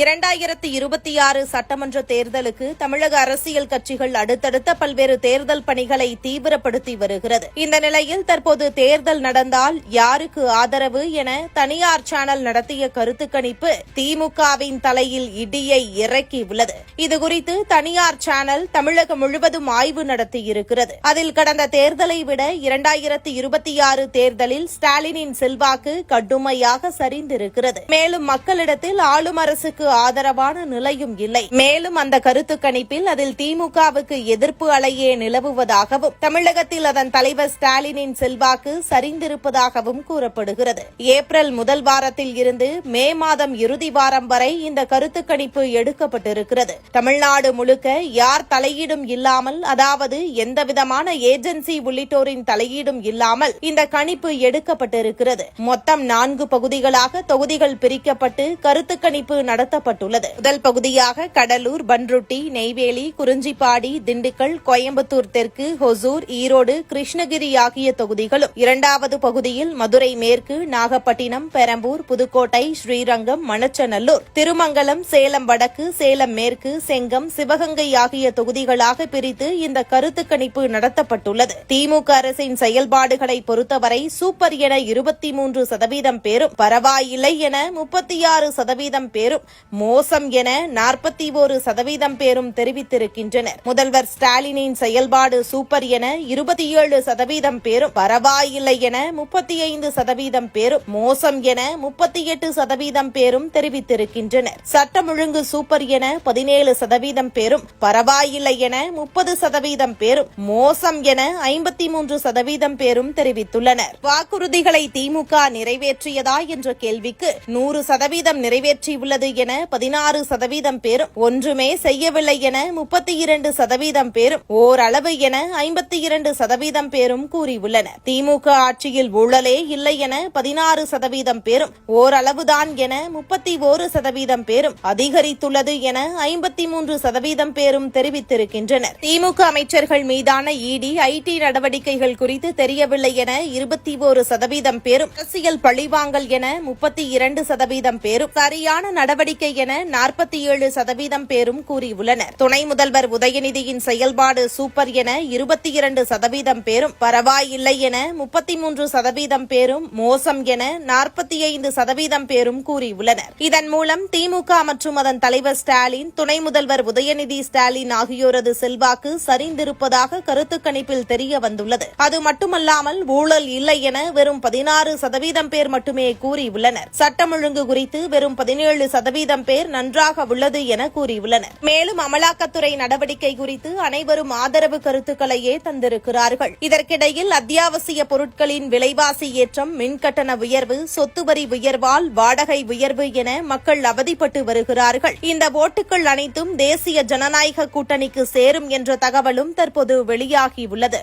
இரண்டாயிரத்தி இருபத்தி ஆறு சட்டமன்ற தேர்தலுக்கு தமிழக அரசியல் கட்சிகள் அடுத்தடுத்த பல்வேறு தேர்தல் பணிகளை தீவிரப்படுத்தி வருகிறது. இந்த நிலையில் தற்போது தேர்தல் நடந்தால் யாருக்கு ஆதரவு என தனியார் சேனல் நடத்திய கருத்து கணிப்பு திமுகவின் தலையில் இடியை இறக்கியுள்ளது இதுகுறித்து தனியார் சேனல் தமிழகம் முழுவதும் ஆய்வு நடத்தியிருக்கிறது. அதில் கடந்த தேர்தலை விட இரண்டாயிரத்தி இருபத்தி ஆறு தேர்தலில் ஸ்டாலினின் செல்வாக்கு கடுமையாக சரிந்திருக்கிறது. மேலும் மக்களிடத்தில் ஆளும் அரசுக்கு ஆதரவான நிலையும் இல்லை. மேலும் அந்த கருத்து கணிப்பில் அதில் திமுகவுக்கு எதிர்ப்பு அலையே நிலவுவதாகவும் தமிழகத்தில் அதன் தலைவர் ஸ்டாலினின் செல்வாக்கு சரிந்திருப்பதாகவும் கூறப்படுகிறது. ஏப்ரல் முதல் வாரத்தில் இருந்து மே மாதம் இறுதி வாரம் வரை இந்த கருத்து கணிப்பு எடுக்கப்பட்டிருக்கிறது. தமிழ்நாடு முழுக்க யார் தலையீடும் இல்லாமல் அதாவது எந்தவிதமான ஏஜென்சி உள்ளிட்டோரின் தலையீடும் இல்லாமல் இந்த கணிப்பு எடுக்கப்பட்டிருக்கிறது. மொத்தம் நான்கு பகுதிகளாக தொகுதிகள் பிரிக்கப்பட்டு கருத்து கணிப்பு நடத்தப்பட்டுள்ளது முதல் பகுதியாக கடலூர் பன்ருட்டி நெய்வேலி குறிஞ்சிப்பாடி திண்டுக்கல் கோயம்புத்தூர் தெற்கு ஹொசூர் ஈரோடு கிருஷ்ணகிரி ஆகிய தொகுதிகளும். இரண்டாவது பகுதியில் மதுரை மேற்கு நாகப்பட்டினம் பெரம்பூர் புதுக்கோட்டை ஸ்ரீரங்கம் மணச்சநல்லூர். திருமங்கலம் சேலம் வடக்கு சேலம் மேற்கு செங்கம் சிவகங்கை ஆகிய தொகுதிகளாக பிரித்து இந்த கருத்து கணிப்பு நடத்தப்பட்டுள்ளது. திமுக அரசின் செயல்பாடுகளை பொறுத்தவரை சூப்பர் என இருபத்தி மூன்று சதவீதம் பேரும் பரவாயில்லை என முப்பத்தி ஆறு சதவீதம் பேரும் மோசம் என நாற்பத்தி ஒரு சதவீதம் பேரும் தெரிவித்திருக்கின்றனர். முதல்வர் ஸ்டாலினின் செயல்பாடு சூப்பர் என இருபத்தி ஏழு சதவீதம் பேரும் பரவாயில்லை என முப்பத்தி ஐந்து சதவீதம் பேரும் மோசம் என முப்பத்தி எட்டு சதவீதம் பேரும் தெரிவித்திருக்கின்றனர். சட்டம் ஒழுங்கு சூப்பர் என பதினேழு சதவீதம் பேரும் பரவாயில்லை என முப்பது சதவீதம் பேரும் மோசம் என ஐம்பத்தி மூன்று சதவீதம் பேரும் தெரிவித்துள்ளனர். வாக்குறுதிகளை திமுக நிறைவேற்றியதா என்ற கேள்விக்கு நூறு சதவீதம் நிறைவேற்றியுள்ளது என பதினாறு சதவீதம் பேரும் ஒன்றுமே செய்யவில்லை என முப்பத்தி இரண்டு சதவீதம் பேரும் ஓரளவு என ஐம்பத்தி இரண்டு சதவீதம் பேரும் கூறியுள்ளனர். திமுக ஆட்சியில் ஊழலே இல்லை என பதினாறு சதவீதம் பேரும் ஓரளவுதான் என முப்பத்தி ஓரு சதவீதம் பேரும் அதிகரித்துள்ளது என ஐம்பத்தி மூன்று சதவீதம் பேரும் தெரிவித்திருக்கின்றனர். திமுக அமைச்சர்கள் மீதான இடி ஐடி நடவடிக்கைகள் குறித்து தெரியவில்லை என இருபத்தி ஒரு சதவீதம் பேரும் அரசியல் பழிவாங்கல் என முப்பத்தி இரண்டு சதவீதம் பேரும் சரியான நடவடிக்கை என நாற்பத்தி ஏழு சதவீதம் பேரும் கூறியுள்ளனர். துணை முதல்வர் உதயநிதியின் செயல்பாடு சூப்பர் என இருபத்தி இரண்டு சதவீதம் பேரும் பரவாயில்லை என முப்பத்தி மூன்று சதவீதம் பேரும் மோசம் என நாற்பத்தி ஐந்து சதவீதம் பேரும் கூறியுள்ளனர். இதன் மூலம் திமுக மற்றும் அதன் தலைவர் ஸ்டாலின் துணை முதல்வர் உதயநிதி ஸ்டாலின் ஆகியோரது செல்வாக்கு சரிந்திருப்பதாக கருத்து கணிப்பில் தெரிய வந்துள்ளது. அது மட்டுமல்லாமல் ஊழல் இல்லை என வெறும் பதினாறு சதவீதம் பேர் மட்டுமே கூறியுள்ளனர். சட்டம் ஒழுங்கு குறித்து வெறும் பதினேழு சதவீதம் சதவீதம் பேர் நன்றாக உள்ளது என கூறியுள்ளனர். மேலும் அமலாக்கத்துறை நடவடிக்கை குறித்து அனைவரும் ஆதரவு கருத்துக்களையே தந்திருக்கிறார்கள். இதற்கிடையில் அத்தியாவசிய பொருட்களின் விலைவாசி ஏற்றம் மின்கட்டண உயர்வு சொத்து வரி உயர்வால் வாடகை உயர்வு என மக்கள் அவதிப்பட்டு வருகிறார்கள். இந்த ஓட்டுகள் அனைத்தும் தேசிய ஜனநாயக கூட்டணிக்கு சேரும் என்ற தகவலும் தற்போது வெளியாகியுள்ளது